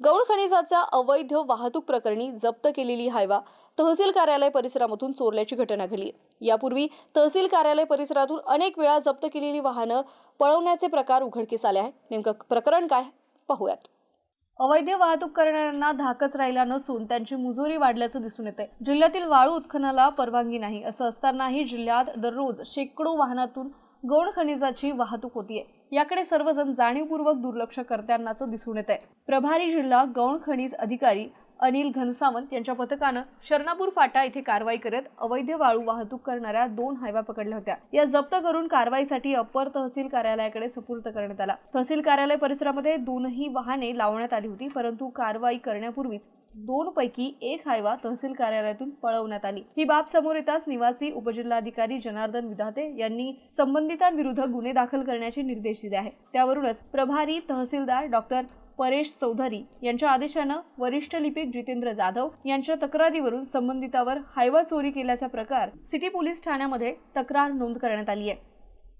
गौण खनिजाचा अवैध वाहतूक प्रकरणी जप्त केलेली हायवा तहसील कार्यालय परिसरामधून चोरल्याची घटना घडली. यापूर्वी तहसील कार्यालय परिसरातून अनेक वेळा जप्त केलेली वाहनं पळवण्याचे प्रकार उघडकीस आले आहे नेमकं प्रकरण काय? पाहूयात. अवैध वाहतूक करणाऱ्यांना धाकच राहिला नसून त्यांची मुजोरी वाढल्याचं दिसून येते जिल्ह्यातील वाळू उत्खननाला परवानगी नाही. असं असतानाही जिल्ह्यात दररोज शेकडो वाहनातून गौण खनिजाची वाहतूक होतीये. याकडे सर्वजण जाणीवपूर्वक दुर्लक्ष करतानाचं दिसून येत आहे प्रभारी जिल्हा गौण खनिज अधिकारी अनिल घनसावंत यांच्या पथकानं शरणापूर फाटा येथे कारवाई करत अवैध वाळू वाहतूक करणाऱ्या दोन हायवा पकडल्या होत्या. या जप्त करून कारवाईसाठी अप्पर तहसील कार्यालयाकडे सुपूर्द करण्यात आला. तहसील कार्यालय परिसरामध्ये दोनही वाहने लावण्यात आली होती परंतु कारवाई करण्यापूर्वीच दोन पैकी एक हायवा तहसील कार्यालयातून पळवण्यात आली. ही बाब समोर येताच निवासी उपजिल्हाधिकारी जनार्दन विधाते यांनी संबंधितांविरुद्ध गुन्हे दाखल करण्याचे निर्देश दिले आहेत. त्यावरूनच प्रभारी तहसीलदार डॉक्टर परेश चौधरी यांच्या आदेशानं वरिष्ठ लिपिक जितेंद्र जाधव यांच्या तक्रारीवरून संबंधितावर हायवा चोरी केल्याचा प्रकार सिटी पोलीस ठाण्यामध्ये तक्रार नोंद करण्यात आली आहे.